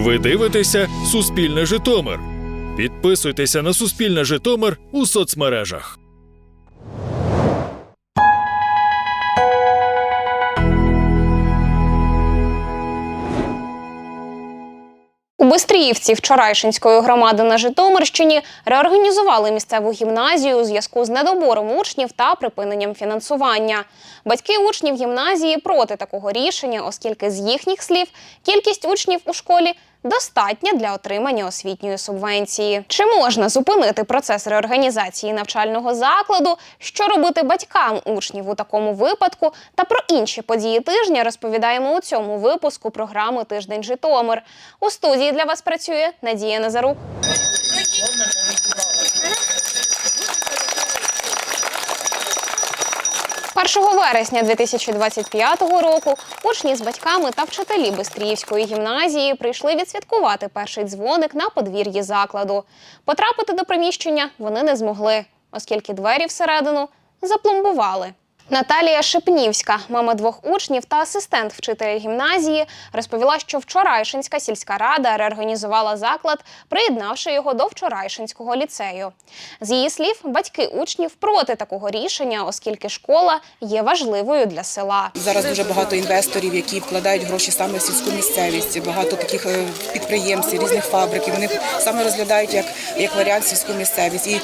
Ви дивитеся Суспільне Житомир. Підписуйтеся на Суспільне Житомир у соцмережах. У Бистріївці вчорайшинської громади на Житомирщині реорганізували місцеву гімназію у зв'язку з недобором учнів та припиненням фінансування. Батьки учнів гімназії проти такого рішення, оскільки з їхніх слів кількість учнів у школі достатня для отримання освітньої субвенції. Чи можна зупинити процес реорганізації навчального закладу? Що робити батькам учнів у такому випадку? Та про інші події тижня розповідаємо у цьому випуску програми Тиждень Житомир. У студії для вас працює Надія Назарук. 1 вересня 2025 року учні з батьками та вчителі Бистріївської гімназії прийшли відсвяткувати перший дзвоник на подвір'ї закладу. Потрапити до приміщення вони не змогли, оскільки двері всередину запломбували. Наталія Шепнівська, мама двох учнів та асистент вчителя гімназії, розповіла, що вчорайшинська сільська рада реорганізувала заклад, приєднавши його до вчорайшинського ліцею. З її слів, батьки учнів проти такого рішення, оскільки школа є важливою для села. Зараз дуже багато інвесторів, які вкладають гроші саме в сільську місцевість. Багато таких е, підприємців, різних фабрик. і Вони саме розглядають як, як варіант сільську місцевість. І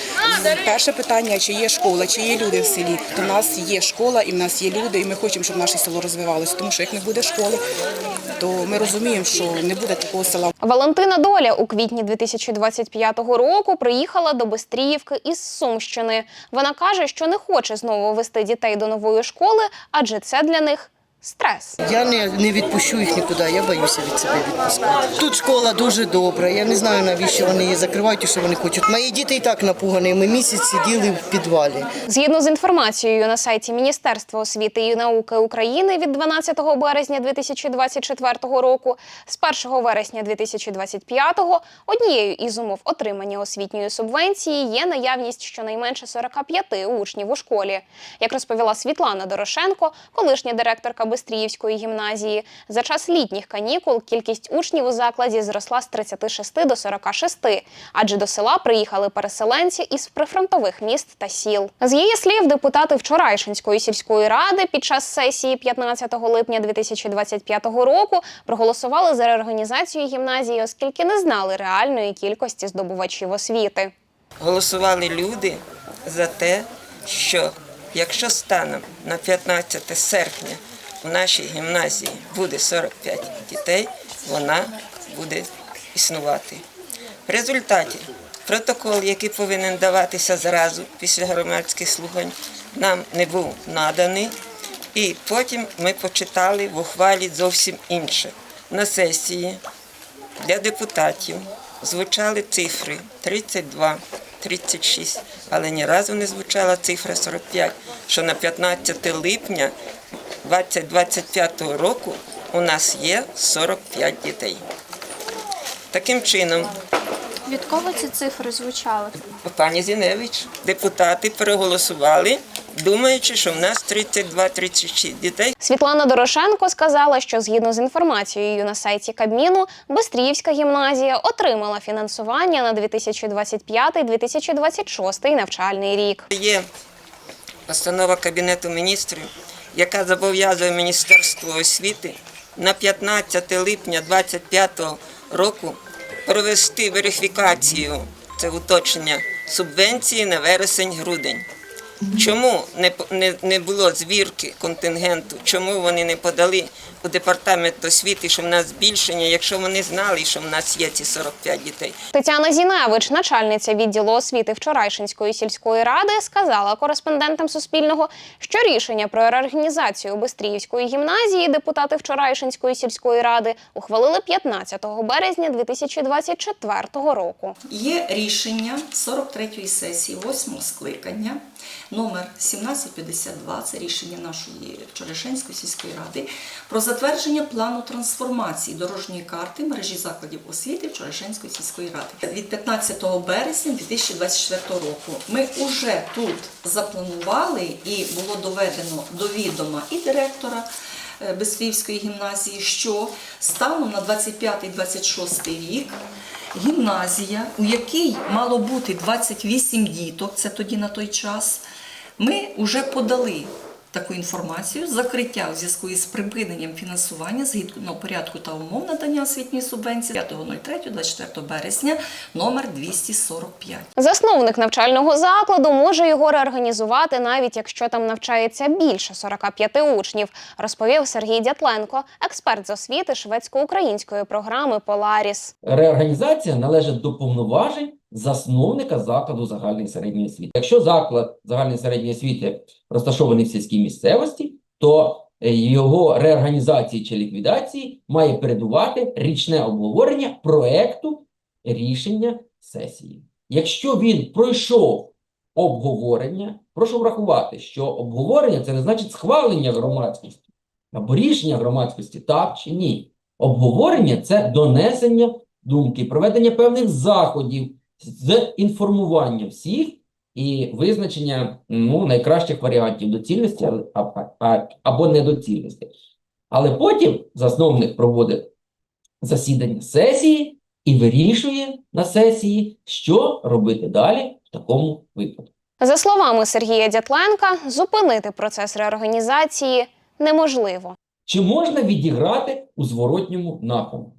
перше питання: чи є школа, чи є люди в селі? В нас є школа, і в нас є люди, і ми хочемо, щоб наше село розвивалося. Тому що як не буде школи, то ми розуміємо, що не буде такого села. Валентина Доля у квітні 2025 року приїхала до Бестріївки із Сумщини. Вона каже, що не хоче знову вести дітей до нової школи, адже це для них стрес. Я не, не відпущу їх нікуди, я боюся від себе відпускати. Тут школа дуже добра. Я не знаю, навіщо вони її закривають і що вони хочуть. Мої діти і так напугані. Ми місяць сиділи в підвалі. Згідно з інформацією на сайті Міністерства освіти і науки України від 12 березня 2024 року, з 1 вересня 2025 однією із умов отримання освітньої субвенції є наявність щонайменше 45 учнів у школі. Як розповіла Світлана Дорошенко, колишня директорка Бистріївської гімназії, за час літніх канікул кількість учнів у закладі зросла з 36 до 46, адже до села приїхали переселенці із прифронтових міст та сіл. З її слів, депутати вчорайшинської сільської ради під час сесії 15 липня 2025 року проголосували за реорганізацію гімназії, оскільки не знали реальної кількості здобувачів освіти. голосували люди за те, що якщо станом на 15 серпня у нашій гімназії буде 45 дітей, вона буде існувати. В результаті протокол, який повинен даватися зразу після громадських слухань, нам не був наданий. І потім ми почитали в ухвалі зовсім інше. На сесії для депутатів звучали цифри 32, 36, але ні разу не звучала цифра 45, що на 15 липня 2025 року у нас є 45 дітей. Таким чином, Від кого ці цифри звучали? пані Зіневич, депутати переголосували, думаючи, що в нас 32-36 дітей. Світлана Дорошенко сказала, що згідно з інформацією на сайті Кабміну, Бистріївська гімназія отримала фінансування на 2025-2026 навчальний рік. Є постанова Кабінету міністрів, яка зобов'язує Міністерство освіти на 15 липня 2025 року провести верифікацію, це уточнення субвенції на вересень-грудень. Чому не, не, не було звірки контингенту? Чому вони не подали у департамент освіти, що в нас збільшення, якщо вони знали, що в нас є ці 45 дітей? Тетяна Зіневич, начальниця відділу освіти вчорайшинської сільської ради, сказала кореспондентам Суспільного, що рішення про реорганізацію Бистріївської гімназії депутати вчорайшинської сільської ради ухвалили 15 березня 2024 року. Є рішення 43-ї сесії 8 скликання номер 1752, це рішення нашої Вчорашенської сільської ради, про затвердження плану трансформації дорожньої карти мережі закладів освіти Вчорашенської сільської ради від 15 березня 2024 року. Ми вже тут запланували і було доведено до відома і директора е, гімназії, що станом на 25-26 рік гімназія, у якій мало бути 28 діток, це тоді на той час, ми вже подали таку інформацію закриття у зв'язку із припиненням фінансування згідно порядку та умов надання освітньої субвенції 5.03-24 березня номер 245. Засновник навчального закладу може його реорганізувати, навіть якщо там навчається більше 45 учнів, розповів Сергій Дятленко, експерт з освіти шведсько-української програми Поларіс. Реорганізація належить до повноважень засновника закладу загальної середньої освіти. Якщо заклад загальної середньої освіти розташований в сільській місцевості, то е, його реорганізації чи ліквідації має передувати річне обговорення проекту рішення сесії. Якщо він пройшов обговорення, прошу врахувати, що обговорення це не значить схвалення громадськості або рішення громадськості, так чи ні. Обговорення це донесення думки, проведення певних заходів з інформування всіх і визначення ну, найкращих варіантів доцільності або недоцільності. Але потім засновник проводить засідання сесії і вирішує на сесії, що робити далі в такому випадку. За словами Сергія Дятленка, зупинити процес реорганізації неможливо. Чи можна відіграти у зворотньому напрямку?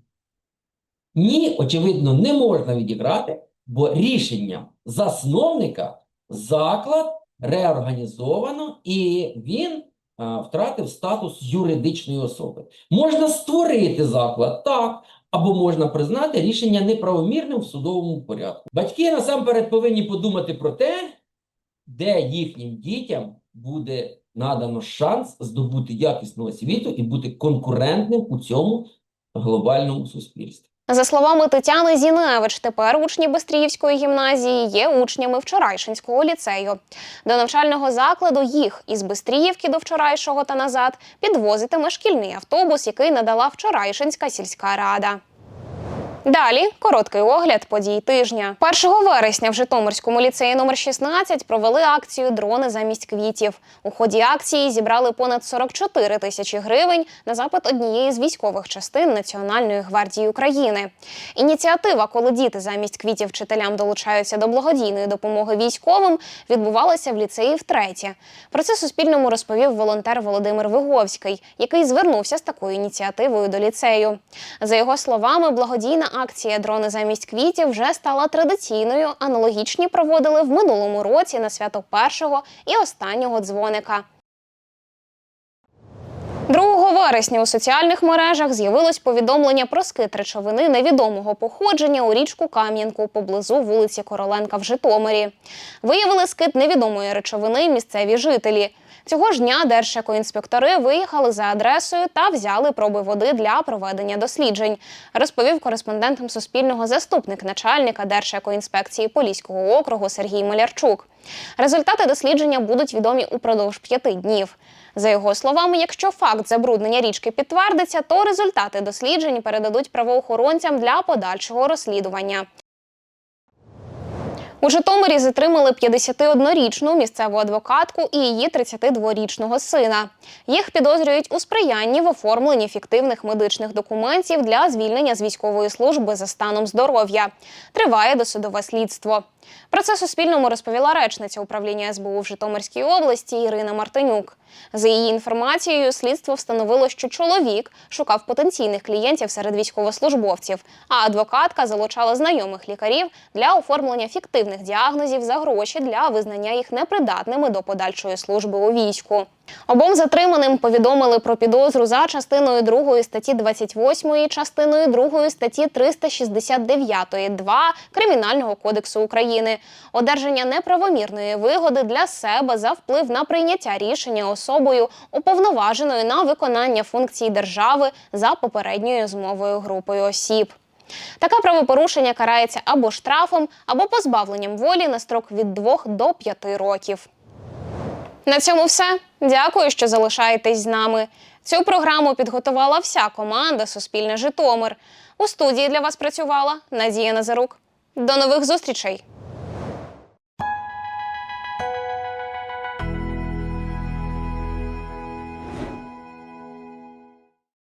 Ні, очевидно, не можна відіграти, бо рішенням засновника заклад реорганізовано і він а, втратив статус юридичної особи. Можна створити заклад так, або можна признати рішення неправомірним в судовому порядку. Батьки насамперед повинні подумати про те, де їхнім дітям буде надано шанс здобути якісну освіту і бути конкурентним у цьому глобальному суспільстві. За словами Тетяни Зіневич, тепер учні Бестріївської гімназії є учнями Вчорайшинського ліцею. До навчального закладу їх із Бестріївки до вчорайшого та назад підвозитиме шкільний автобус, який надала Вчорайшинська сільська рада. Далі короткий огляд подій тижня. 1 вересня в Житомирському ліцеї номер 16 провели акцію Дрони замість квітів. У ході акції зібрали понад 44 тисячі гривень на запит однієї з військових частин Національної гвардії України. Ініціатива, коли діти замість квітів вчителям долучаються до благодійної допомоги військовим, відбувалася в ліцеї втретє. Про це Суспільному розповів волонтер Володимир Виговський, який звернувся з такою ініціативою до ліцею. За його словами, благодійна акція Дрони замість квітів вже стала традиційною. Аналогічні проводили в минулому році на свято першого і останнього дзвоника. 2 вересня у соціальних мережах з'явилось повідомлення про скид речовини невідомого походження у річку Кам'янку поблизу вулиці Короленка в Житомирі. Виявили скид невідомої речовини місцеві жителі. Цього ж дня держекоінспектори виїхали за адресою та взяли проби води для проведення досліджень, розповів кореспондентам Суспільного заступник начальника Держекоінспекції Поліського округу Сергій Малярчук. Результати дослідження будуть відомі упродовж п'яти днів. За його словами, якщо факт забруднення річки підтвердиться, то результати досліджень передадуть правоохоронцям для подальшого розслідування. У Житомирі затримали 51-річну місцеву адвокатку і її 32-річного сина. Їх підозрюють у сприянні в оформленні фіктивних медичних документів для звільнення з військової служби за станом здоров'я. Триває досудове слідство. Про це Суспільному розповіла речниця управління СБУ в Житомирській області Ірина Мартинюк. За її інформацією, слідство встановило, що чоловік шукав потенційних клієнтів серед військовослужбовців, а адвокатка залучала знайомих лікарів для оформлення фіктивних діагнозів за гроші для визнання їх непридатними до подальшої служби у війську. Обом затриманим повідомили про підозру за частиною 2 статті 28, частиною 2 статті 369 2 Кримінального кодексу України, одержання неправомірної вигоди для себе за вплив на прийняття рішення особою, уповноваженою на виконання функцій держави за попередньою змовою групою осіб. Таке правопорушення карається або штрафом, або позбавленням волі на строк від 2 до 5 років. На цьому все. Дякую, що залишаєтесь з нами. Цю програму підготувала вся команда Суспільне Житомир. У студії для вас працювала Надія Назарук. До нових зустрічей!